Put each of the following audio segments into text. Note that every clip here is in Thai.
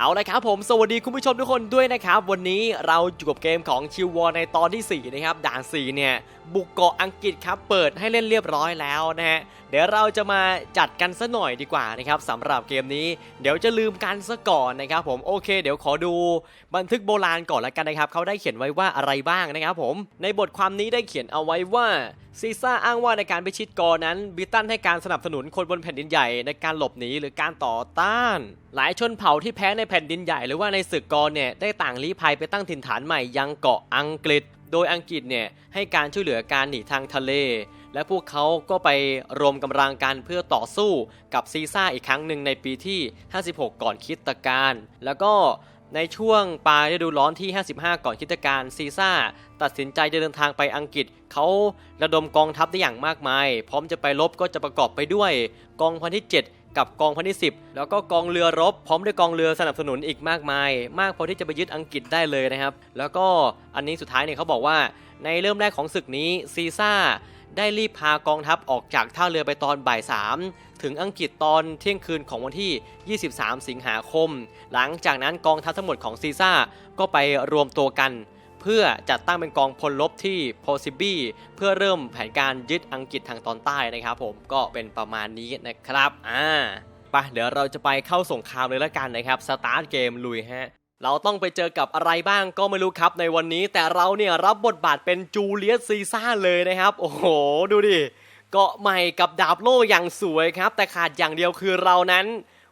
เอาละครับผมสวัสดีคุณผู้ชมทุกคนด้วยนะครับ วันนี้เราอยู่กับเกมของชิววอในตอนที่ 4 นะครับ ด่าน 4 เนี่ย บุกเกาะอังกฤษครับเปิดให้เล่นเรียบร้อยแล้วนะฮะเดี๋ยวเราจะมาจัดกันซะหน่อยดีกว่านะครับสำหรับเกมนี้ เดี๋ยวจะลืมกันซะก่อนนะครับผมโอเคเดี๋ยวขอดูบันทึกโบราณก่อนละกันนะครับเขาได้เขียนไว้ว่าอะไรบ้างนะครับผมในบทความนี้ได้เขียนเอาไว้ว่าซีซ่าอ้างว่าในการพิชิตกอนั้นบิตันให้การสนับสนุนคนบนแผ่นดินใหญ่ในการหลบหนีหรือการต่อต้าน หลายชนเผ่าที่แพ้ในแผ่นดินใหญ่ หรือว่าในศึกกอเนี่ยได้ต่างลี้ภัยไปตั้งถิ่นฐานใหม่ยังเกาะอังกฤษ โดยอังกฤษเนี่ยให้การช่วยเหลือการหนีทางทะเล และพวกเขาก็ไปรวมกำลังกันเพื่อต่อสู้กับซีซ่าอีกครั้งหนึ่งในปีที่ 56 ก่อนคริสตกาลแล้วก็ในช่วงปลายฤดูร้อนที่ 55 ก่อนคริสตกาลซีซ่า ตัดสินใจจะเดินทางไปอังกฤษ เขาระดมกองทัพได้อย่างมากมาย พร้อมจะไปรบก็จะประกอบไปด้วย กองพันที่ 7 กับกองพันที่10 แล้วก็กองเรือรบ พร้อมด้วยกองเรือสนับสนุนอีกมากมาย มากพอที่จะไปยึดอังกฤษได้เลยนะครับ แล้วก็อันนี้สุดท้ายเนี่ยเขาบอกว่า ในเริ่มแรกของศึกนี้ซีซ่าได้รีบพากองทัพออกจากท่าเรือไปตอนบ่ายสามถึงอังกฤษตอนเที่ยงคืนของวันที่ 23 สิงหาคม หลังจากนั้นกองทัพทั้งหมดของซีซ่าก็ไปรวมตัวกัน เพื่อจัดตั้งเป็นกองพลรบที่โพซิบีเพื่อเริ่มแผนการยึดอังกฤษทางตอนใต้นะครับผมก็เป็นประมาณนี้นะครับอ่าไปเดี๋ยวเราจะไปเข้าสงครามเลยละกันนะครับสตาร์ทเกมลุยฮะเราต้องไปเจอกับอะไรบ้างก็ไม่รู้ครับในวันนี้ แต่เราเนี่ยรับบทบาทเป็นจูเลียสซีซ่าเลยนะครับ โอ้โห ดูดิเกาะใหม่กับดาบโล่อย่างสวยครับ แต่ขาดอย่างเดียวคือเรานั้น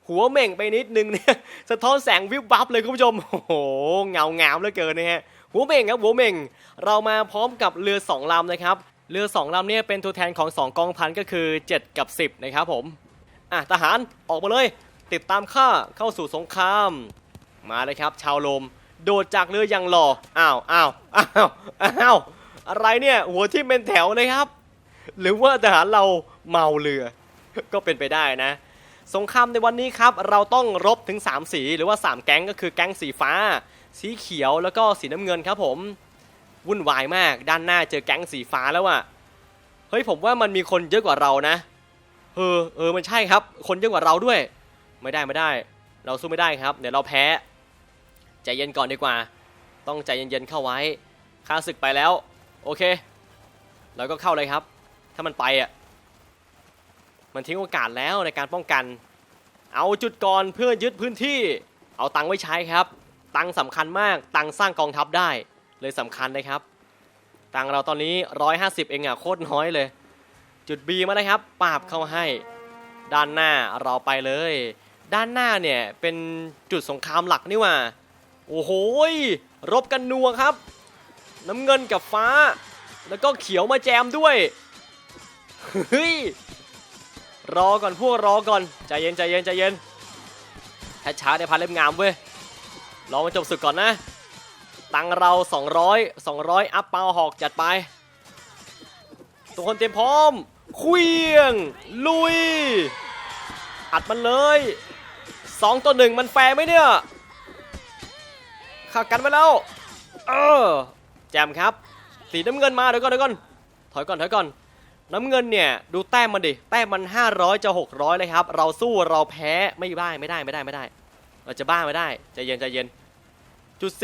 หัวเหม่งไปนิดนึงเนี่ยสะท้อนแสงวิบวับเลยคุณผู้ชม โอ้โหเงาเงาเหลือเกินนะฮะ หัวเม่งครับหัวเม่งเรามาพร้อมกับเรือสองลำนะครับเรือสองลำเนี่ยเป็นตัวแทนของสองกองพันก็คือ 7 กับ 10 นะครับผมอะทหารออกมาเลย ติดตามข้าเข้าสู่สงคราม มาเลยครับ ชาวลม โดดจากเรืออย่างหล่ออ้าวอ้าวอ้าวอ้าวอะไรเนี่ยหัวที่เป็นแถวเลยครับ หรือว่าทหารเราเมาเรือ ก็เป็นไปได้นะ สงครามในวันนี้ครับ เราต้องรบถึง 3 สีหรือว่า 3 แก๊งก็คือแก๊งสีฟ้า สีเขียวแล้วก็สีน้ำเงินครับผมวุ่นวายมากด้านหน้าเจอแก๊งสีฟ้าแล้วอะเฮ้ยผมว่ามันมีคนเยอะกว่าเรานะ เออเออมันใช่ครับ คนเยอะกว่าเราด้วย ไม่ได้ไม่ได้ เราสู้ไม่ได้ครับ เดี๋ยวเราแพ้ใจเย็นก่อนดีกว่า ต้องใจเย็นๆเข้าไว้ข้าศึกไปแล้ว โอเคเราก็เข้าเลยครับ ถ้ามันไปอะมันทิ้งโอกาสแล้วในการป้องกัน เอาจุดก่อนเพื่อยึดพื้นที่ เอาตังค์ไว้ใช้ครับ ตังสำคัญมาก ตังสร้างกองทัพได้เลยสำคัญนะครับ ตังเราตอนนี้ 150 เองอะโคตรน้อยเลย จุด B มาเลยครับปราบเข้าให้ ด้านหน้าเราไปเลย ด้านหน้าเนี่ยเป็นจุดสงครามหลักนี่ว่า โอ้โหรบกันนัวครับ น้ำเงินกับฟ้า แล้วก็เขียวมาแจมด้วยเฮ้ยรอก่อนพวกรอก่อนใจเย็นใจเย็นใจเย็นช้าช้าๆได้พันเล่มงามเว้ย รอมาจบศึกก่อนนะ ตังเรา 200 200 อัพเปาหอกจัดไป ทุกคนเตรียมพร้อมเควียง ลุย อัดมันเลยสองต่อหนึ่งมันแฟร์ไหมเนี่ยขากันไปแล้ว เออ แจมครับ สีน้ำเงินมาเดี๋ยวก่อนเดี๋ยวก่อน ถอยก่อนถอยก่อน น้ำเงินเนี่ยดูแต้มมันดิ แต้มมัน 500จะ600 เลยครับ เราสู้เราแพ้ไม่ได้ไม่ได้ไม่ได้ไม่ได้ เราจะบ้าไม่ได้ใจเย็นใจเย็น จุด C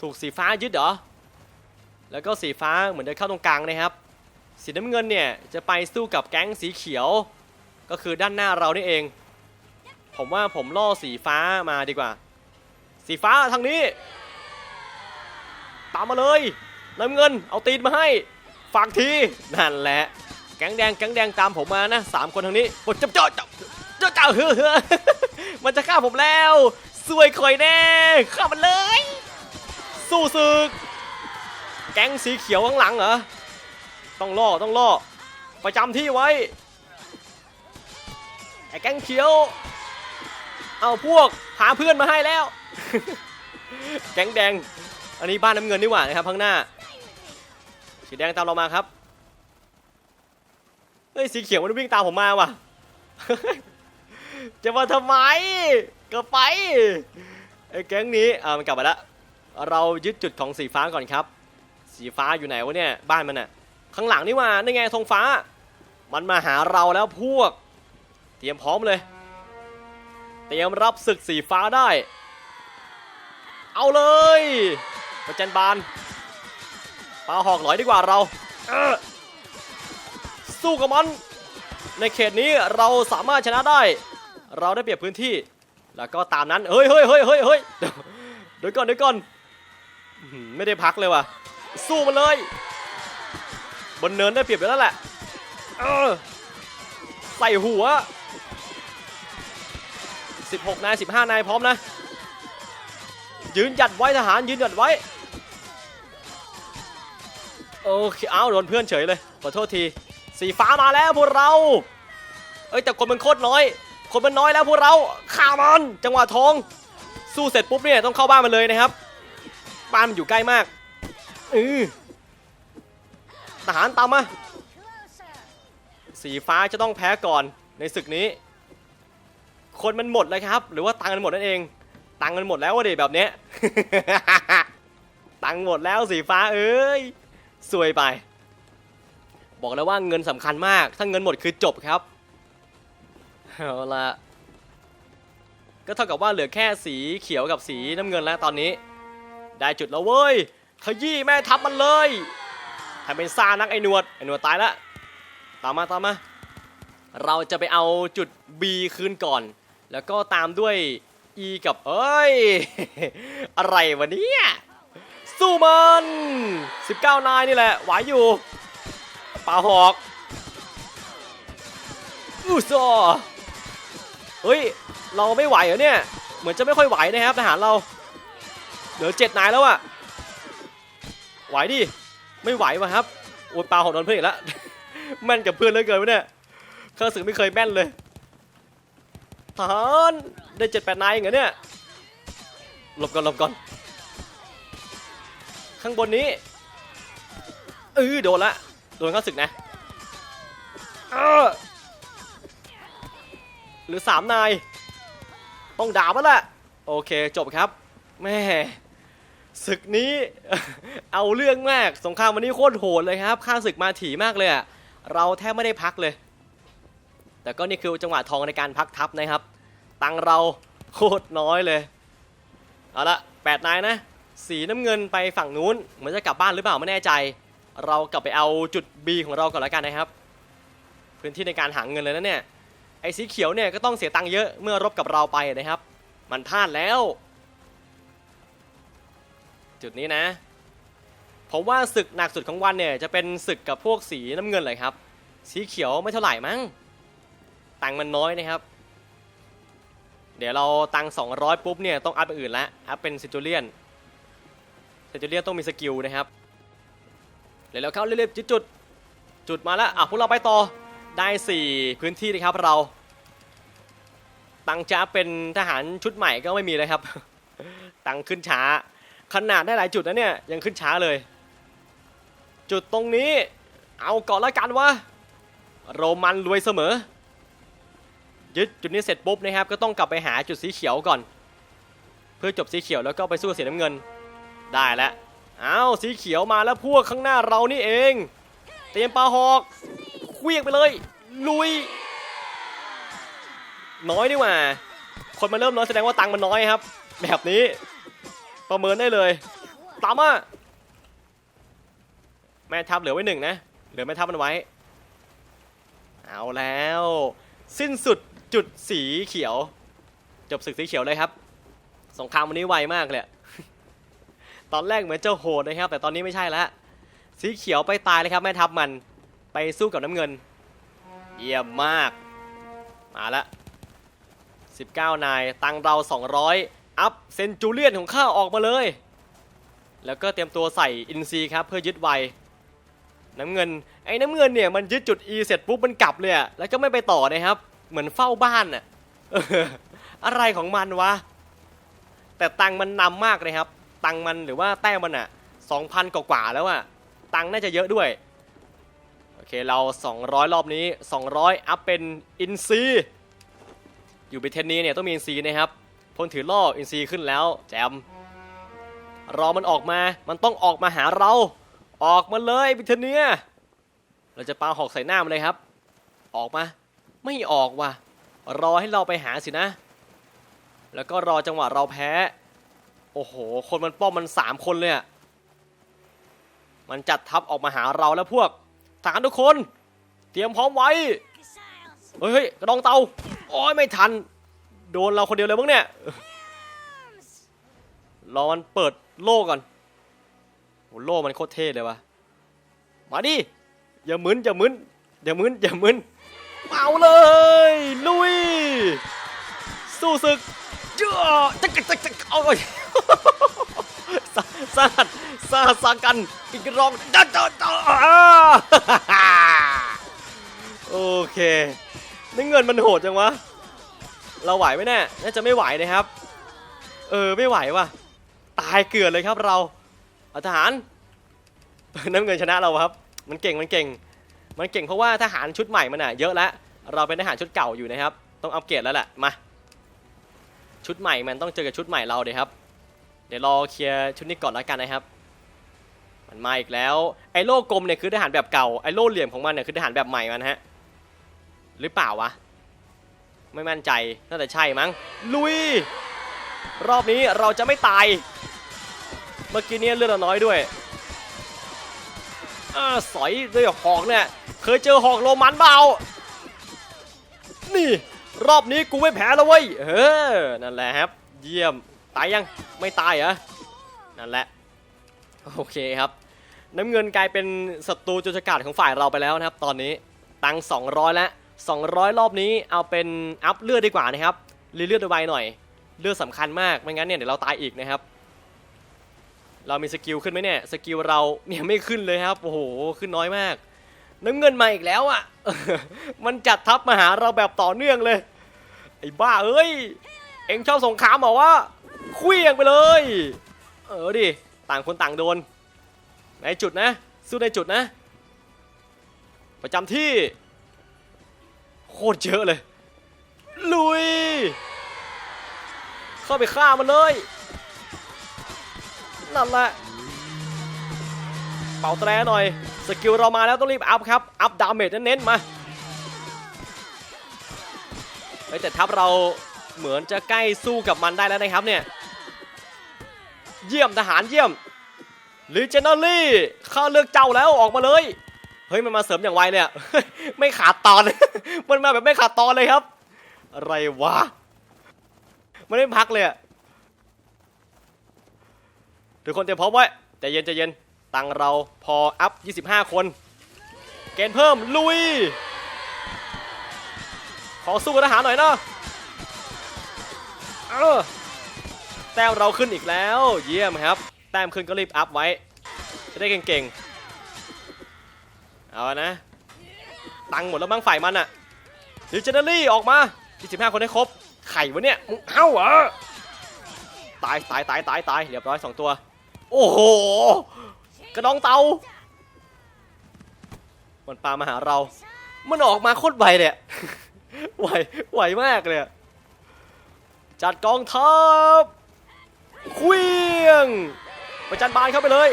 ถูกสีฟ้ายึดเหรอ แล้วก็สีฟ้าเหมือนเดินเข้าตรงกลางนะครับ สีน้ำเงินเนี่ยจะไปสู้กับแก๊งสีเขียว ก็คือด้านหน้าเรานี่เอง ผมว่าผมล่อสีฟ้ามาดีกว่า สีฟ้าทางนี้ ตามมาเลยน้ำเงินเอาตีนมาให้ฝากทีนั่นแหละแก๊งแดงแก๊งแดงตามผมมานะสามคนทางนี้โอ้ยจับจ้าจับ เจ้าเจ้าเฮ้อเฮ้อมันจะฆ่าผมแล้วสวยคอยแน่ฆ่ามันเลย สู้ศึก แก๊งสีเขียวข้างหลังเหรอ ต้องล่อต้องล่อประจำที่ไว้ ไอ้แก๊งเขียว เอาพวกหาเพื่อนมาให้แล้ว แก๊งแดง อันนี้บ้านน้ำเงินนี่หว่านะครับข้างหน้า สีแดงตามเรามาครับ เฮ้ยสีเขียวมันวิ่งตามผมมาว่ะ จะมาทำไมก็ไปไอ้แก๊งนี้อ่ามันกลับมาแล้วเรายึดจุดของสีฟ้าก่อนครับ สีฟ้าอยู่ไหนวะเนี่ยบ้านมันอะข้างหลังนี่ว่านี่ไงธงฟ้า มันมาหาเราแล้วพวก เตรียมพร้อมเลย เตรียมรับศึกสีฟ้าได้ เอาเลยประจันบานปลาหอกหลอยดีกว่าเราสู้กับมันในเขตนี้เราสามารถชนะได้ เราได้เปรียบพื้นที่ แล้วก็ตามนั้นเฮ้ยเฮ้ยเฮ้ยเฮ้ยเฮ้ยเดี๋ยวก่อนเดี๋ยวก่อนไม่ได้พักเลยว่ะ สู้มันเลย บนเนินได้เปรียบอยู่แล้วแหละเออใส่หัว 16 นาย 15 นายพร้อมนะ ยืนหยัดไว้ทหารยืนหยัดไว้ โอเคอ้าวโดนเพื่อนเฉยเลย ขอโทษที สีฟ้ามาแล้วพวกเรา เอ้ยแต่คนมันโคตรน้อย คนมันน้อยแล้วพวกเราฆ่ามันจังหวะทอง สู้เสร็จปุ๊บเนี่ยต้องเข้าบ้านมันเลยนะครับ บ้านมันอยู่ใกล้มากอือทหารตามมา สีฟ้าจะต้องแพ้ก่อนในศึกนี้ คนมันหมดเลยครับ หรือว่าตังค์มันหมดนั่นเอง ตังค์มันหมดแล้ววะเด็แบบเนี้ย ตังหมดแล้วสีฟ้าเอ้ยสวยไป บอกแล้วว่าเงินสำคัญมาก ถ้าเงินหมดคือจบครับ เอาละก็เท่ากับว่าเหลือแค่สีเขียวกับสีน้ำเงินแล้วตอนนี้ ได้จุดแล้วเว้ย ขยี้แม่ทับมันเลยทำเป็นซ่านักไอ้หนวดไอ้หนวดตายแล้วตามมาตามมาเราจะไปเอาจุด B คืนก่อน แล้วก็ตามด้วย E กับเอ้ย อะไรวะเนี่ยสู้มัน 19 นายนี่แหละไหวอยู่ป่าหอกอู้ซอ เฮ้ย เราไม่ไหวเหรอเนี่ย เหมือนจะไม่ค่อยไหวนะครับทหารเรา เหลือเจ็ดนายแล้วอะไหวดิ ไม่ไหววะครับโอ้ยปลาหอกโดนเพื่อนอีกแล้วแม่นกับเพื่อนเหลยเกินวะเนี่ยข้าศึกไม่เคยแม่นเลยทหารได้เจ็ดแปดนายเองเหรอเนี่ยหลบก่อนหลบก่อนข้างบนนี้เออโดนละโดนข้าศึกนะเออ หรือสามนาย ต้องด่ามันแหละโอเคจบครับแม่ศึกนี้ เอาเรื่องมากสงครามวันนี้โคตรโหดเลยครับข้าศึกมาถี่มากเลยอะเราแทบไม่ได้พักเลย แต่ก็นี่คือจังหวะทองในการพักทัพนะครับ ตังเราโคตรน้อยเลยเอาละแปดนายนะ สีน้ำเงินไปฝั่งนู้นเหมือนจะกลับบ้านหรือเปล่าไม่แน่ใจ เรากลับไปเอาจุด B ของเราก่อนแล้วกันนะครับ พื้นที่ในการหาเงินเลยนะเนี่ย ไอ้สีเขียวเนี่ยก็ต้องเสียตังค์เยอะเมื่อรบกับเราไปนะครับ มันพลาดแล้ว จุดนี้นะ ผมว่าศึกหนักสุดของวันเนี่ยจะเป็นศึกกับพวกสีน้ำเงินเลยครับ สีเขียวไม่เท่าไหร่มั้ง ตังค์มันน้อยนะครับ เดี๋ยวเราตังค์200 ปุ๊บเนี่ยต้องอัพไปอื่นล้วอัพเป็นซิจูเลียนซิจูเลียนต้องมีสกิลนะครับเดี๋ยวเราเข้าเรียบๆจุดจุดจุดมาแล้วอะพวกเราไปต่อ ได้ 4 พื้นที่นะครับเรา ตังค์จะเป็นทหารชุดใหม่ก็ไม่มีเลยครับ ตังขึ้นช้า ขนาดได้หลายจุดนะเนี่ยยังขึ้นช้าเลย จุดตรงนี้เอาก่อนละกันวะโรมันรวยเสมอ ยึดจุดนี้เสร็จปุ๊บนะครับ ก็ต้องกลับไปหาจุดสีเขียวก่อน เพื่อจบสีเขียวแล้วก็ไปสู้สีน้ำเงิน ได้แล้วเอาสีเขียวมาแล้วพวกข้างหน้าเรานี่เอง เตรียมปลาหอก เควียงไปเลย ลุย น้อยดีกว่า คนมาเริ่มน้อยแสดงว่าตังค์มันน้อยครับ แบบนี้ ประเมินได้เลย ตามมาแม่ทัพเหลือไว้หนึ่งนะ เหลือแม่ทัพมันไว้ เอาแล้ว สิ้นสุดจุดสีเขียว จบศึกสีเขียวเลยครับ สงครามวันนี้ไวมากเลยตอนแรกเหมือนเจ้าโหดนะครับ แต่ตอนนี้ไม่ใช่แล้วสีเขียวไปตายเลยครับแม่ทัพมัน ไปสู้กับน้ำเงิน เยี่ยมมาก มาละ 19 นาย ตังเรา 200 อัพเซนจูเลียนของข้าออกมาเลย แล้วก็เตรียมตัวใส่อินซีครับเพื่อยึดไว น้ำเงิน ไอ้น้ำเงินเนี่ยมันยึดจุด E เสร็จปุ๊บมันกลับเลยแล้วก็ไม่ไปต่อนะครับ เหมือนเฝ้าบ้านอะอะไรของมันวะ แต่ตังมันนำมากเลยครับ ตังมันหรือว่าแต้มมันอะ2,000 กว่าๆแล้วอะตังน่าจะเยอะด้วย เคเรา 200 รอบนี้ 200 อัพเป็นอินซีอยู่บิเทนนี้เนี่ยต้องมีอินซีนะครับพลถือล่ออินซีขึ้นแล้ว แจม รอมันออกมา มันต้องออกมาหาเรา ออกมาเลยบิเทนเนียเราจะปาหอกใส่หน้ามันเลยครับ ออกมา ไม่ออกว่ะ รอให้เราไปหาสินะ แล้วก็รอจังหวะเราแพ้ โอ้โห คนมันป้อมมันสามคนเลยอะมันจัดทัพออกมาหาเราแล้วพวก ทหารทุกคน เตรียมพร้อมไว้ เฮ้ยกระดองเตาโอ้ยไม่ทัน โดนเราคนเดียวเลยมั้งเนี่ยรอมันเปิดโล่ก่อนโหโล่มันโคตรเท่เลยวะมาดิอย่ามึนอย่ามึนอย่ามึนอย่ามึนเอาเลยลุย สู้ศึกเจ้าจักจักจักจักเอาเลยสาสาหัสาหัสากันอีกรองจ้าจ้าโอเคนี่เงินมันโหดจังวะ เราไหวไหมเนี่ยน่าจะไม่ไหวนะครับ เออไม่ไหวว่ะ ตายเกลือนเลยครับเราอาทหารน้ำเงินชนะเราครับ มันเก่งมันเก่ง มันเก่งเพราะว่าทหารชุดใหม่มันอะเยอะแล้วเราเป็นทหารชุดเก่าอยู่นะครับ ต้องอัปเกรดแล้วแหละมาชุดใหม่มันต้องเจอกับชุดใหม่เราเดี๋ยวครับ เดี๋ยวรอเคลียร์ชุดนี้ก่อนแล้วกันนะครับ มันมาอีกแล้วไอ้โล่กลมเนี่ยคือทหารแบบเก่าไอ้โล่เหลี่ยมของมันเนี่ยคือทหารแบบใหม่มันฮะหรือเปล่าวะไม่มั่นใจน่าจะใช่มั้งลุย รอบนี้เราจะไม่ตาย เมื่อกี้เนี้เลือดเราน้อยด้วยอาสอยด้วยหอกเนี่ยเคยเจอหอกโรมันเปล่านี่ รอบนี้กูไม่แพ้แล้วเว้ยเออนั่นแหละครับ เยี่ยมตายยังไม่ตายเหรอนั่นแหละโอเคครับ น้ำเงินกลายเป็นศัตรูจุลกาศของฝ่ายเราไปแล้วนะครับ ตอนนี้ตังค์200 แล้ว 200 รอบนี้เอาเป็นอัพเลือดดีกว่านะครับรีเลือดไวหน่อย เลือดสำคัญมากไม่งั้นเนี่ยเดี๋ยวเราตายอีกนะครับ เรามีสกิลขึ้นไหมเนี่ยสกิลเราเนี่ยไม่ขึ้นเลยครับโอ้โหขึ้นน้อยมาก น้ำเงินมาอีกแล้วอะมันจัดทัพมาหาเราแบบต่อเนื่องเลยไอ้บ้าเอ้ยเอ็งชอบสงครามเหรอวะเคลี้ยงไปเลย เออดิต่างคนต่างโดน ในจุดนะ สู้ในจุดนะ ประจำที่ โคตรเยอะเลย ลุย เข้าไปฆ่ามันเลย นั่นแหละ เป่าแตรหน่อย สกิลเรามาแล้วต้องรีบอัพครับ อัพดาเมจเน้นๆมาเฮ้ยแต่ทัพเราเหมือนจะใกล้สู้กับมันได้แล้วนะครับเนี่ย เยี่ยมทหารเยี่ยม ลิเจนอรี่ข้าเลือกเจ้าแล้วออกมาเลย เฮ้ยมันมาเสริมอย่างไวเลยอะไม่ขาดตอน มันมาแบบไม่ขาดตอนเลยครับ อะไรวะ มันไม่พักเลยทุกคนเตรียมพร้อมไว้ใจเย็นใจเย็น ตังเราพออัพ 25 คน เกณฑ์เพิ่มลุย ขอสู้กับทหารหน่อยเนาะเออแต้มเราขึ้นอีกแล้ว เยี่ยมครับ แต้มขึ้นก็รีบอัพไว้ จะได้เก่งๆ เอานะ ตังค์หมดแล้วมั้งฝ่ายมันอะดิจิทัลลี่ออกมา25คนให้ครบ ไข่วะเนี่ย มึงเอ้าเหรอ ตายตายตายตายตายเรียบร้อยสองตัว โอ้โห กระดองเตามันปามาหาเรา มันออกมาโคตรไวเลยไหวไหวมากเลยจัดกองทัพเควียง ประจันบานเข้าไปเลย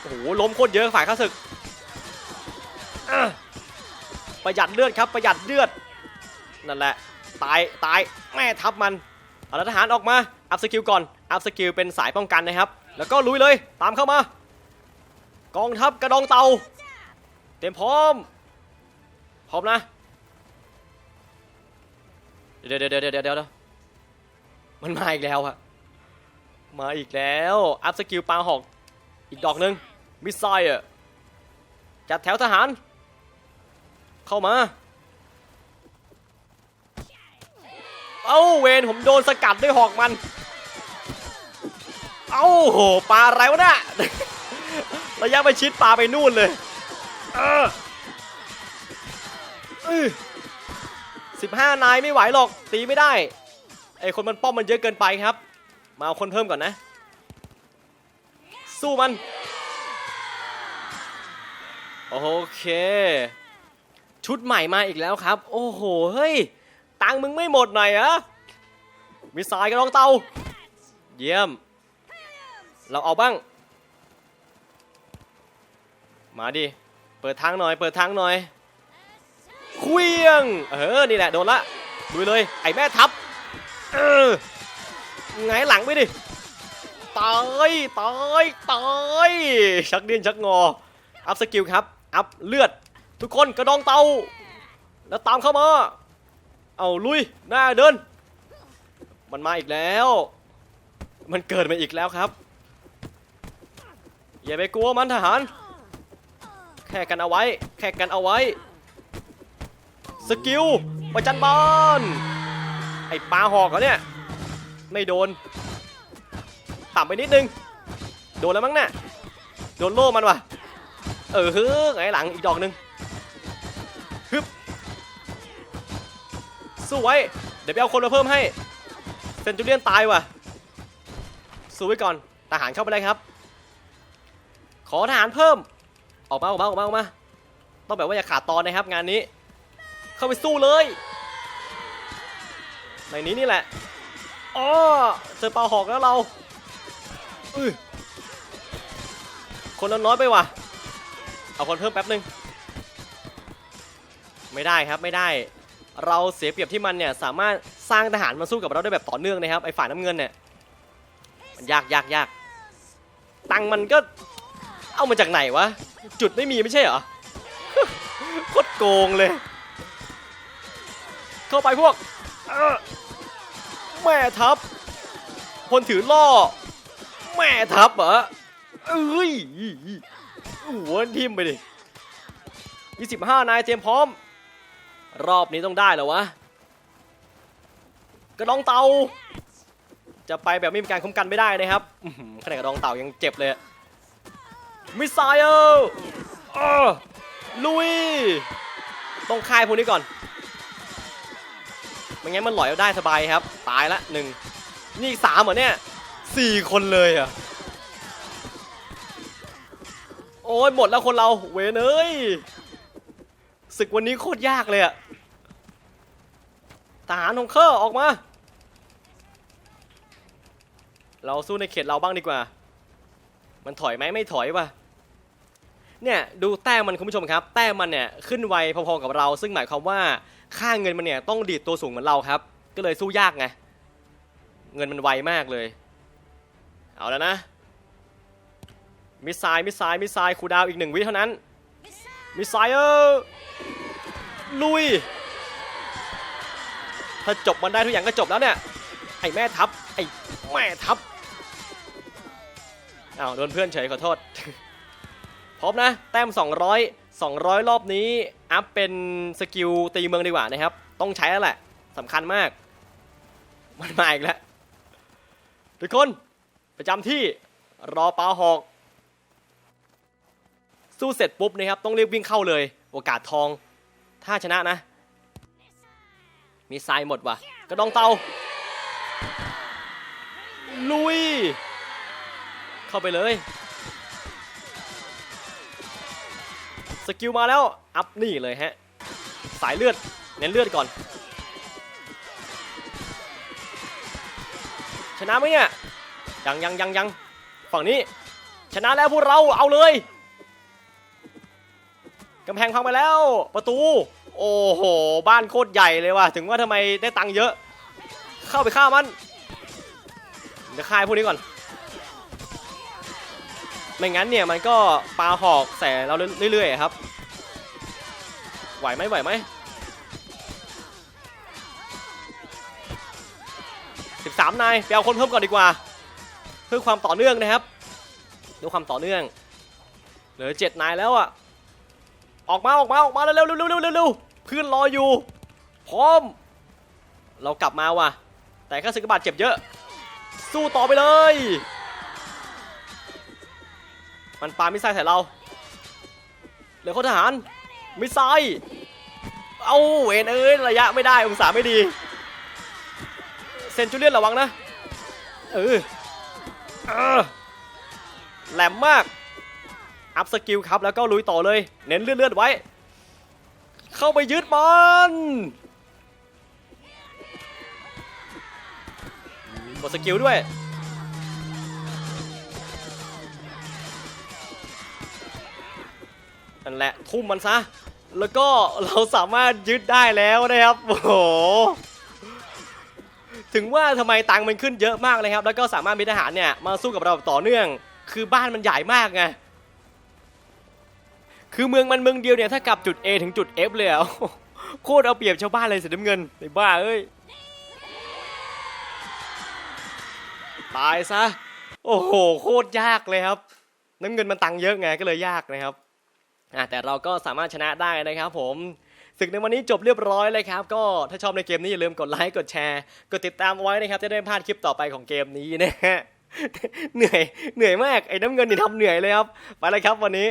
โอ้โหล้มโคตรเยอะฝ่ายข้าศึกประหยัดเลือดครับประหยัดเลือดนั่นแหละตายตายแม่ทับมันเอาละทหารออกมาอัพสกิลก่อนอัพสกิลเป็นสายป้องกันนะครับ แล้วก็ลุยเลยตามเข้ามา กองทัพกระดองเตาเต็มพร้อม พร้อมนะเดี๋ยวเดี๋ยวเดี๋ยวเดี๋ยวเดี๋ยวมันมาอีกแล้วอะ มาอีกแล้ว อัพสกิลปาหอก อีกดอกหนึ่งมิสไซล์อะจัดแถวทหาร เข้ามา เอ้าเวนผมโดนสกัดด้วยหอกมัน เอ้าโหปลาอะไรวะเนี่ยระยะไปชิดปลาไปนู่นเลย เออสิบห้านายไม่ไหวหรอกตีไม่ได้ไอคนมันป้อมมันเยอะเกินไปครับ มาเอาคนเพิ่มก่อนนะ สู้มัน โอเค ชุดใหม่มาอีกแล้วครับ โอ้โห เฮ้ย ตังมึงไม่หมดหน่อยเหรอมีสายกระรองเตา เยี่ยม เราเอาบ้าง มาดิ เปิดทางหน่อย เปิดทางหน่อยเควียง เออ นี่แหละ โดนละดูเลย ไอ้แม่ทัพเออ ไงหลังไปดิตายตายตายชักดิ้นชักงอ อัพสกิลครับ อัพเลือด ทุกคนกระดองเตา แล้วตามเข้ามา เอาลุย หน้าเดิน มันมาอีกแล้ว มันเกิดมาอีกแล้วครับ อย่าไปกลัวมันทหาร แค่กันเอาไว้ แค่กันเอาไว้ สกิลประจันบานไอ้ปลาหอกเขาเนี่ย ไม่โดน ต่ำไปนิดนึง โดนแล้วมั้งเนี่ยโดนโล่มันว่ะ เออฮึไงหลังอีกดอกนึงฮึบสู้ไว้ เดี๋ยวไปเอาคนมาเพิ่มให้ เซนจูเลียนตายว่ะ สู้ไว้ก่อนทหารเข้าไปเลยครับ ขอทหารเพิ่ม ออกมาออกมาออกมาออกมา ต้องแบบว่าอย่าขาดตอนนะครับงานนี้ เข้าไปสู้เลยในนี้นี่แหละ อ๋อเจอปลาหอกแล้วเราอื้อคนเราน้อยไปว่ะ เอาคนเพิ่มแป๊บนึง ไม่ได้ครับไม่ได้ เราเสียเปรียบที่มันเนี่ยสามารถสร้างทหารมาสู้กับเราได้แบบต่อเนื่องนะครับไอ้ฝ่ายน้ำเงินเนี่ยมันยากยากยากตังค์มันก็เอามาจากไหนวะ จุดไม่มีไม่ใช่เหรอโคตรโกงเลย เข้าไปพวกเอ้อ แม่ทัพคนถือล่อ แม่ทัพเหรอเอ้ยหัวทิ่มไปดิ25นายเตรียมพร้อม รอบนี้ต้องได้แล้ววะ กระดองเตาจะไปแบบไม่มีการคุ้มกันไม่ได้นะครับอื้อหือขนาดกระดองเต่ายังเจ็บเลย มิสไซล์ลุย ต้องคายพวกนี้ก่อน ไม่งั้นมันหลอยเอาได้สบายครับ ตายละหนึ่งนี่สามเหรอเนี่ยสี่คนเลยอะโอ้ยหมดแล้วคนเราเวนเอ้ยศึกวันนี้โคตรยากเลยอะทหารของเคอร์ออกมา เราสู้ในเขตเราบ้างดีกว่า มันถอยไหมไม่ถอยว่ะเนี่ยดูแต้มมันคุณผู้ชมครับ แต้มมันเนี่ยขึ้นไวพอๆกับเรา ซึ่งหมายความว่า ค่าเงินมันเนี่ยต้องดีดตัวสูงเหมือนเราครับ ก็เลยสู้ยากไง เงินมันไวมากเลย เอาแล้วนะ มิสไซล์มิสไซล์มิสไซล์คูดาวอีกหนึ่งวิเท่านั้น มิสไซล์เออลุย ถ้าจบมันได้ทุกอย่างก็จบแล้วเนี่ย ไอ้แม่ทัพไอ้แม่ทัพอ้าวโดนเพื่อนเฉยขอโทษ พร้อมนะ แต้ม 200 200 รอบนี้อัพเป็นสกิลตีเมืองดีกว่านะครับ ต้องใช้แล้วแหละสำคัญมาก มันมาอีกแล้ว ทุกคนประจำที่รอปลาหอก สู้เสร็จปุ๊บนะครับ ต้องรีบวิ่งเข้าเลย โอกาสทอง ถ้าชนะนะ มีทรายหมดว่ะกระดองเตา ลุย เข้าไปเลย สกิลมาแล้ว อัพนี่เลยฮะ สายเลือด เน้นเลือดก่อน ชนะไหมเนี่ย ยังยังยังยังฝั่งนี้ ชนะแล้วพวกเราเอาเลยกำแพงพังไปแล้ว ประตู โอ้โห บ้านโคตรใหญ่เลยว่ะ ถึงว่าทำไมได้ตังค์เยอะ เข้าไปฆ่ามัน เดี๋ยวฆ่าพวกนี้ก่อน ไม่งั้นเนี่ยมันก็ปาหอกใส่เราเรื่อยๆครับ ไหวไหมไหวไหมสิบสามนายไปเอาคนเพิ่มก่อนดีกว่า เพื่อความต่อเนื่องนะครับด้วยความต่อเนื่อง เหลือเจ็ดนายแล้วอะออกมาออกมาออกมาเร็วเร็วเร็วเร็วเร็วเร็วเพื่อนรออยู่ พร้อม เรากลับมาว่ะ แต่ข้าศึกบาดเจ็บเยอะ สู้ต่อไปเลย มันปามิสไซล์ใส่เราเหลือข้ทหาร มิสไซล์เอาเวนเอ้ยระยะไม่ได้องศาไม่ดีเซนจูเลียนระวังนะเออเออแหลมมากอัพสกิลครับแล้วก็ลุยต่อเลย เน้นเลือดๆไว้ เข้าไปยึดมันกดสกิลด้วย นั่นแหละทุ่มมันซะ แล้วก็เราสามารถยึดได้แล้วนะครับโอ้โหถึงว่าทำไมตังมันขึ้นเยอะมากเลยครับ แล้วก็สามารถมีทหารเนี่ยมาสู้กับเราต่อเนื่อง คือบ้านมันใหญ่มากไงคือเมืองมันเมืองเดียวเนี่ยถ้ากลับจุด A ถึงจุด F เลยอะโคตรเอาเปรียบชาวบ้านเลยสีน้ำเงินไอ้บ้าเอ้ยตายซะ โอ้โห โคตรยากเลยครับ น้ำเงินมันตังเยอะไงก็เลยยากนะครับ แต่เราก็สามารถชนะได้นะครับผมศึกในวันนี้จบเรียบร้อยเลยครับ ก็ถ้าชอบในเกมนี้อย่าลืมกดไลค์กดแชร์ กดติดตามเอาไว้นะครับ จะได้ไม่พลาดคลิปต่อไปของเกมนี้นะฮะเหนื่อยเหนื่อยมากไอ้น้ำเงินนี่ทำเหนื่อยเลยครับ ไปเลยครับวันนี้